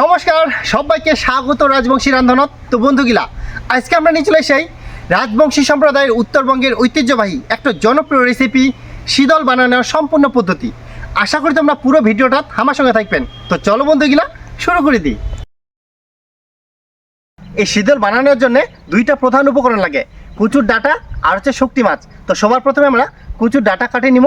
নমস্কার, সবাইকে স্বাগত রাজবংশী রান্ধনত। তো বন্ধুগিলা আজকে আমরা নিয়ে চলে এসেই রাজবংশী সম্প্রদায়ের উত্তরবঙ্গের ঐতিহ্যবাহী একটা জনপ্রিয় রেসিপি শীতল বানানোর সম্পূর্ণ পদ্ধতি। আশা করি তোমরা পুরো ভিডিওটা আমার সঙ্গে থাকবেন। তো চলো বন্ধুগিলা শুরু করে দিই। এই শীতল বানানোর জন্য দুইটা প্রধান উপকরণ লাগে, কুচুর ডাটা আর হচ্ছে শক্তি মাছ। তো সবার প্রথমে আমরা কুচুর ডাটা কাটে নিব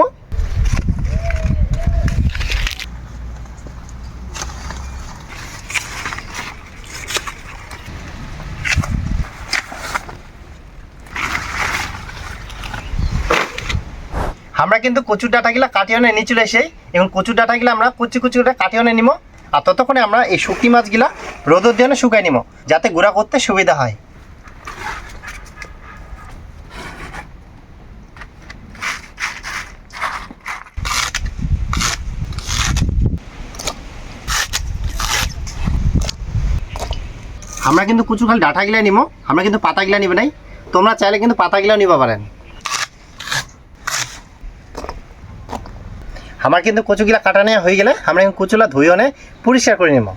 আমরা কিন্তু কচুর ডাটাগুলো কাটিয়ে নিয়ে চলে এসেই। এবং কচুর ডাটাগুলো আমরা কুচি কুচি করে কাটিয়ে নিব আর ততক্ষণে আমরা এই শুকনি মাছগুলা রোদর দিয়ে শুকাই নিব যাতে গুঁড়া করতে সুবিধা হয়। আমরা কিন্তু কুচু খালি ডাটাগুলা নিব আমরা কিন্তু পাতাগুলা নিব নাই। তোমরা চাইলে কিন্তু পাতাগুলাও নিবা পারেন। আমার কিন্তু কচুগুলা কাটা নেওয়া হয়ে গেলে আমরা এখন কচুলা ধুয়ে অনে পরিষ্কার করে নেব।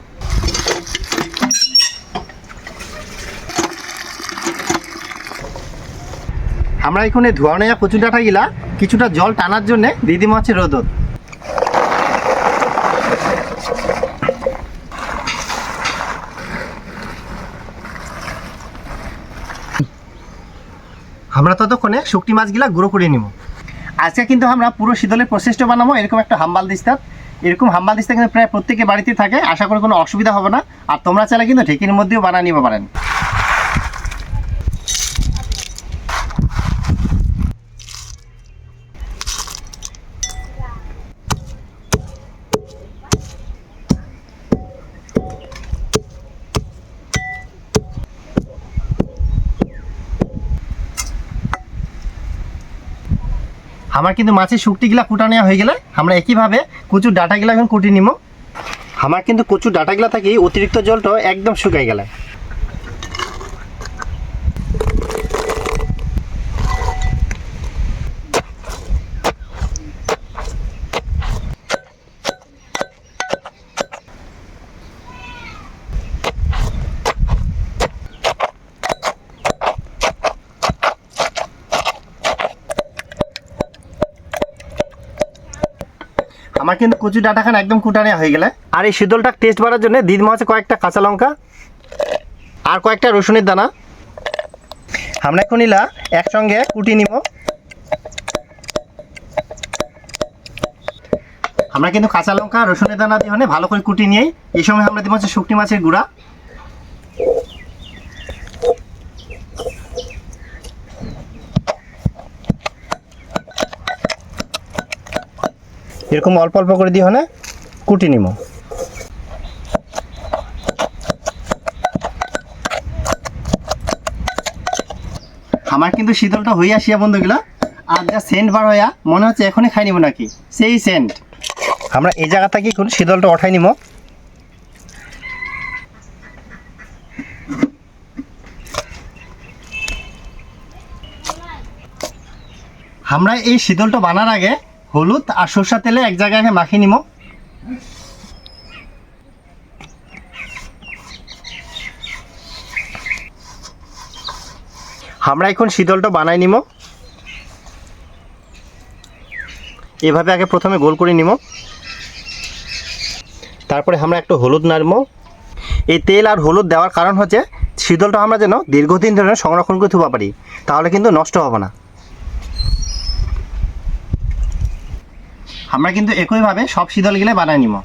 আমরা এখানে ধোয়া নেওয়া কচু ডাটা গিলা কিছুটা জল টানার জন্য দিদিম হচ্ছে রোদত। আমরা ততক্ষণে শুকটি মাছগুলা গুঁড়ো করে নিব। আজকে কিন্তু আমরা পুরো শীতলের প্রসেসটা বানাবো, এরকম একটা হাম্বাল দিস্তা। এরকম হাম্বাল দিস্তা কিন্তু প্রায় প্রত্যেকের বাড়িতে থাকে, আশা করি কোনো অসুবিধা হবে না। আর তোমরা চাইলে কিন্তু ঢেকির মধ্যেও বানিয়ে নিতে পারেন। আমার কিন্তু মাছের শুকটিগুলা কুটা নেওয়া হয়ে গেলে। আমরা একইভাবে কচুর ডাটাগুলা এখন কুটি নিব আমার কিন্তু কচুর ডাটাগুলা থাকি অতিরিক্ত জলটা একদম শুকাই গেলে। আমার কিন্তু কচু ডাটাখান একদম কুটানে হয়ে গেলে। আর এই শীতলটা টেস্ট বাড়ার জন্য দিদিমা আছে কয়েকটা কাঁচা লঙ্কা আর কয়েকটা রসুনের দানা। আমরা এখন ইলা একসঙ্গে কুটি নিব। আমরা কিন্তু কাঁচা লঙ্কা, রসুনের দানা দিয়ে ভালো করে কুটি নিয়ে এই সময় আমরা দিব হচ্ছে শুকনি মাছের গুঁড়া। এরকম অল্প অল্প করে দিয়ে হলে কুটি নিব। আমার কিন্তু শীতলটা হয়ে আসিয়া বন্ধুগুলা আর যা সেন্ট বার হইয়া মনে হচ্ছে এখনই খাই নিব নাকি? সেই সেন্ট আমরা এই জায়গা থেকে এখন শীতলটা ওঠাই নিব। আমরা এই শীতলটা বানার আগে হলুদ আর সরষা তেলে এক জায়গায় মাখিয়ে নিব আমরা এখন শীতলটা বানাই নিব এভাবে আগে প্রথমে গোল করে নিব তারপরে আমরা একটু হলুদ নাড়ব। এই তেল আর হলুদ দেওয়ার কারণ হচ্ছে, শীতলটা আমরা যেন দীর্ঘদিন ধরে সংরক্ষণ করে থুবা পারি, তাহলে কিন্তু নষ্ট হবে না। আমরা কিন্তু একইভাবে সব শীতল গেলে বানাই নিব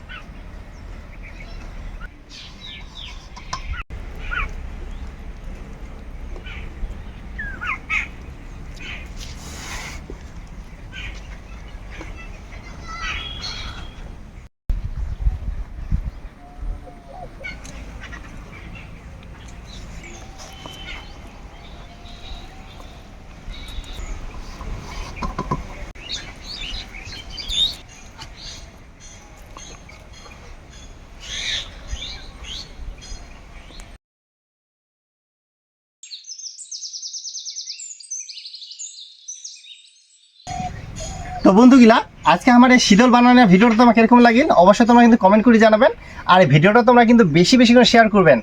তো বন্ধুগুলা, আজকে আমার এই শীতল বানানোর ভিডিওটা তোমার কীরকম লাগিল, অবশ্যই তোমরা কিন্তু কমেন্ট করে জানাবেন, আর এই ভিডিওটা তোমরা কিন্তু বেশি বেশি করে শেয়ার করবেন।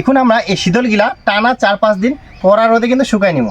এখন আমরা এই শীতলগুলা টানা চার পাঁচ দিন পরার রোদে কিন্তু শুকাই নিব।